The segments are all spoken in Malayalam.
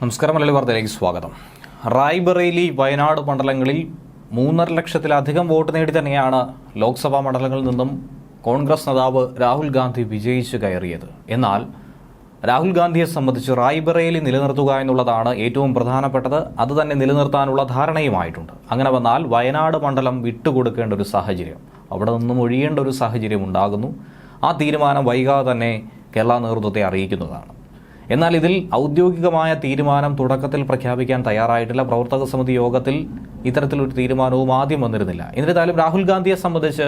നമസ്കാരം മലയാളി വാർത്തയിലേക്ക് സ്വാഗതം. റായ്ബറേലി വയനാട് മണ്ഡലങ്ങളിൽ മൂന്നര ലക്ഷത്തിലധികം വോട്ട് നേടി തന്നെയാണ് ലോക്സഭാ മണ്ഡലങ്ങളിൽ നിന്നും കോൺഗ്രസ് നേതാവ് രാഹുൽ ഗാന്ധി വിജയിച്ചു കയറിയത്. എന്നാൽ രാഹുൽ ഗാന്ധിയെ സംബന്ധിച്ച് റായ്ബറേലി നിലനിർത്തുക എന്നുള്ളതാണ് ഏറ്റവും പ്രധാനപ്പെട്ടത്. അത് തന്നെ നിലനിർത്താനുള്ള ധാരണയുമായിട്ടുണ്ട്. അങ്ങനെ വന്നാൽ വയനാട് മണ്ഡലം വിട്ടുകൊടുക്കേണ്ട ഒരു സാഹചര്യം അവിടെ നിന്നും ഒഴിയേണ്ട ഒരു സാഹചര്യം ഉണ്ടാകുന്നു. ആ തീരുമാനം വൈകാതെ തന്നെ കേരള നേതൃത്വത്തെ അറിയിക്കുന്നതാണ്. എന്നാൽ ഇതിൽ ഔദ്യോഗികമായ തീരുമാനം തുടക്കത്തിൽ പ്രഖ്യാപിക്കാൻ തയ്യാറായിട്ടില്ല. പ്രവർത്തക സമിതി യോഗത്തിൽ ഇത്തരത്തിലൊരു തീരുമാനവും ആദ്യം വന്നിരുന്നില്ല. എന്നിരുന്നാലും രാഹുൽ ഗാന്ധിയെ സംബന്ധിച്ച്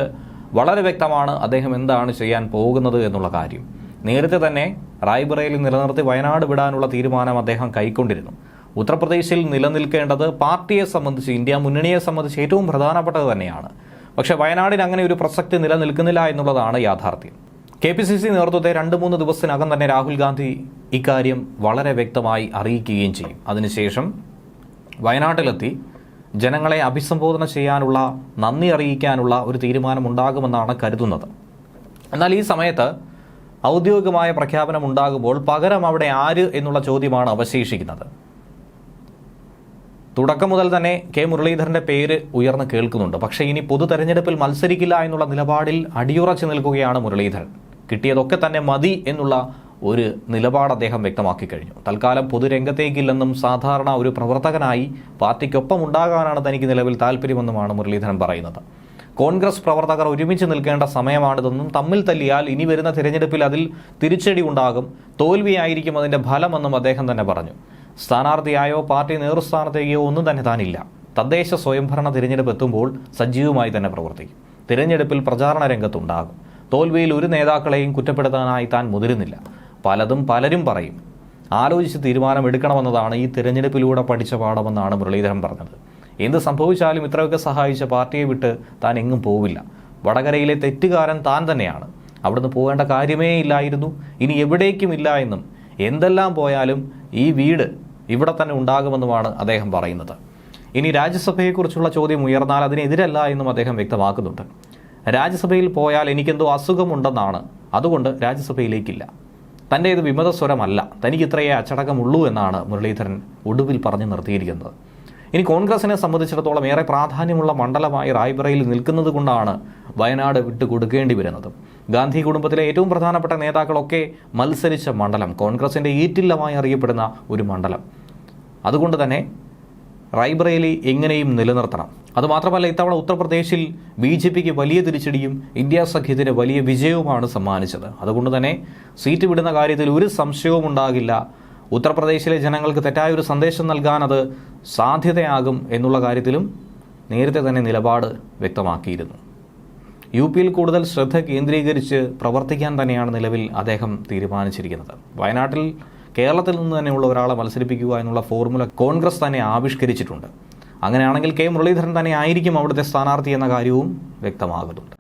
വളരെ വ്യക്തമാണ് അദ്ദേഹം എന്താണ് ചെയ്യാൻ പോകുന്നത് എന്നുള്ള കാര്യം. നേരത്തെ തന്നെ റായ്ബറയിൽ നിലനിർത്തി വയനാട് വിടാനുള്ള തീരുമാനം അദ്ദേഹം കൈക്കൊണ്ടിരുന്നു. ഉത്തർപ്രദേശിൽ നിലനിൽക്കേണ്ടത് പാർട്ടിയെ സംബന്ധിച്ച് ഇന്ത്യ മുന്നണിയെ സംബന്ധിച്ച് ഏറ്റവും പ്രധാനപ്പെട്ടത് തന്നെയാണ്. പക്ഷേ വയനാടിന് അങ്ങനെ ഒരു പ്രസക്തി നിലനിൽക്കുന്നില്ല എന്നുള്ളതാണ് യാഥാർത്ഥ്യം. കെ പി സി സി നേതൃത്വത്തെ രണ്ട് മൂന്ന് ദിവസത്തിനകം തന്നെ രാഹുൽ ഗാന്ധി ഇക്കാര്യം വളരെ വ്യക്തമായി അറിയിക്കുകയും ചെയ്യും. അതിനുശേഷം വയനാട്ടിലെത്തി ജനങ്ങളെ അഭിസംബോധന ചെയ്യാനുള്ള നന്ദി അറിയിക്കാനുള്ള ഒരു തീരുമാനം ഉണ്ടാകുമെന്നാണ് കരുതുന്നത്. എന്നാൽ ഈ സമയത്ത് ഔദ്യോഗികമായ പ്രഖ്യാപനം ഉണ്ടാകുമ്പോൾ പകരം അവിടെ ആര് എന്നുള്ള ചോദ്യമാണ് അവശേഷിക്കുന്നത്. തുടക്കം മുതൽ തന്നെ കെ മുരളീധരന്റെ പേര് ഉയർന്നു കേൾക്കുന്നുണ്ട്. പക്ഷേ ഇനി പൊതു തെരഞ്ഞെടുപ്പിൽ മത്സരിക്കില്ല എന്നുള്ള നിലപാടിൽ അടിയുറച്ചു നിൽക്കുകയാണ് മുരളീധരൻ. കിട്ടിയതൊക്കെ തന്നെ മതി എന്നുള്ള ഒരു നിലപാട് അദ്ദേഹം വ്യക്തമാക്കി കഴിഞ്ഞു. തൽക്കാലം പൊതുരംഗത്തേക്കില്ലെന്നും സാധാരണ ഒരു പ്രവർത്തകനായി പാർട്ടിക്കൊപ്പം ഉണ്ടാകാനാണ് തനിക്ക് നിലവിൽ താല്പര്യമെന്നുമാണ് മുരളീധരൻ പറയുന്നത്. കോൺഗ്രസ് പ്രവർത്തകർ ഒരുമിച്ച് നിൽക്കേണ്ട സമയമാണിതെന്നും തമ്മിൽ തല്ലിയാൽ ഇനി വരുന്ന തിരഞ്ഞെടുപ്പിൽ അതിൽ തിരിച്ചടി ഉണ്ടാകും തോൽവിയായിരിക്കും അതിന്റെ ഫലമെന്നും അദ്ദേഹം തന്നെ പറഞ്ഞു. സ്ഥാനാർത്ഥിയായോ പാർട്ടി നേതൃസ്ഥാനത്തേക്കോ ഒന്നും തന്നെ താനില്ല. തദ്ദേശ സ്വയംഭരണ തിരഞ്ഞെടുപ്പ് എത്തുമ്പോൾ സജീവമായി തന്നെ പ്രവർത്തിക്കും. തിരഞ്ഞെടുപ്പിൽ പ്രചാരണ രംഗത്തുണ്ടാകും. തോൽവിയിൽ ഒരു നേതാക്കളെയും കുറ്റപ്പെടുത്താനായി താൻ മുതിരുന്നില്ല. പലതും പലരും പറയും. ആലോചിച്ച് തീരുമാനമെടുക്കണമെന്നതാണ് ഈ തിരഞ്ഞെടുപ്പിലൂടെ പഠിച്ച പാഠമെന്നാണ് മുരളീധരൻ പറഞ്ഞത്. എന്ത് സംഭവിച്ചാലും ഇത്രയൊക്കെ സഹായിച്ച പാർട്ടിയെ വിട്ട് താൻ എങ്ങും പോവില്ല. വടകരയിലെ തെറ്റുകാരൻ താൻ തന്നെയാണ്. അവിടുന്ന് പോകേണ്ട കാര്യമേ ഇല്ലായിരുന്നു. ഇനി എവിടേക്കും ഇല്ല എന്നും. എന്തെല്ലാം പോയാലും ഈ വീട് ഇവിടെ തന്നെ ഉണ്ടാകുമെന്നുമാണ് അദ്ദേഹം പറയുന്നത്. ഇനി രാജ്യസഭയെക്കുറിച്ചുള്ള ചോദ്യം ഉയർന്നാൽ അതിനെതിരല്ല എന്നും അദ്ദേഹം വ്യക്തമാക്കുന്നുണ്ട്. രാജ്യസഭയിൽ പോയാൽ എനിക്കെന്തോ അസുഖമുണ്ടെന്നാണ്. അതുകൊണ്ട് രാജ്യസഭയിലേക്കില്ല. തന്റെ ഇത് വിമത സ്വരമല്ല തനിക്ക് ഇത്രയേ അച്ചടക്കമുള്ളൂ എന്നാണ് മുരളീധരൻ ഒടുവിൽ പറഞ്ഞു നിർത്തിയിരിക്കുന്നത്. ഇനി കോൺഗ്രസിനെ സംബന്ധിച്ചിടത്തോളം ഏറെ പ്രാധാന്യമുള്ള മണ്ഡലമായി റായ്ബറയിൽ നിൽക്കുന്നത് കൊണ്ടാണ് വയനാട് വിട്ടുകൊടുക്കേണ്ടി വരുന്നത്. ഗാന്ധി കുടുംബത്തിലെ ഏറ്റവും പ്രധാനപ്പെട്ട നേതാക്കളൊക്കെ മത്സരിച്ച മണ്ഡലം കോൺഗ്രസിന്റെ ഈറ്റില്ലമായി അറിയപ്പെടുന്ന ഒരു മണ്ഡലം. അതുകൊണ്ട് തന്നെ റായ്ബറേലി എങ്ങനെയും നിലനിർത്തണം. അതുമാത്രമല്ല ഇത്തവണ ഉത്തർപ്രദേശിൽ ബി ജെ പിക്ക് വലിയ തിരിച്ചടിയും ഇന്ത്യ സഖ്യത്തിന് വലിയ വിജയവുമാണ് സമ്മാനിച്ചത്. അതുകൊണ്ട് തന്നെ സീറ്റ് വിടുന്ന കാര്യത്തിൽ ഒരു സംശയവും ഉണ്ടാകില്ല. ഉത്തർപ്രദേശിലെ ജനങ്ങൾക്ക് തെറ്റായ ഒരു സന്ദേശം നൽകാൻ അത് സാധ്യതയാകും എന്നുള്ള കാര്യത്തിലും നേരത്തെ തന്നെ നിലപാട് വ്യക്തമാക്കിയിരുന്നു. യു പിയിൽ കൂടുതൽ ശ്രദ്ധ കേന്ദ്രീകരിച്ച് പ്രവർത്തിക്കാൻ തന്നെയാണ് നിലവിൽ അദ്ദേഹം തീരുമാനിച്ചിരിക്കുന്നത്. വയനാട്ടിൽ കേരളത്തിൽ നിന്ന് തന്നെയുള്ള ഒരാളെ മത്സരിപ്പിക്കുക എന്നുള്ള ഫോർമുല കോൺഗ്രസ് തന്നെ ആവിഷ്കരിച്ചിട്ടുണ്ട്. അങ്ങനെയാണെങ്കിൽ കെ മുരളീധരൻ തന്നെ ആയിരിക്കും അവിടുത്തെ സ്ഥാനാർത്ഥി എന്ന കാര്യവും വ്യക്തമാകുന്നുണ്ട്.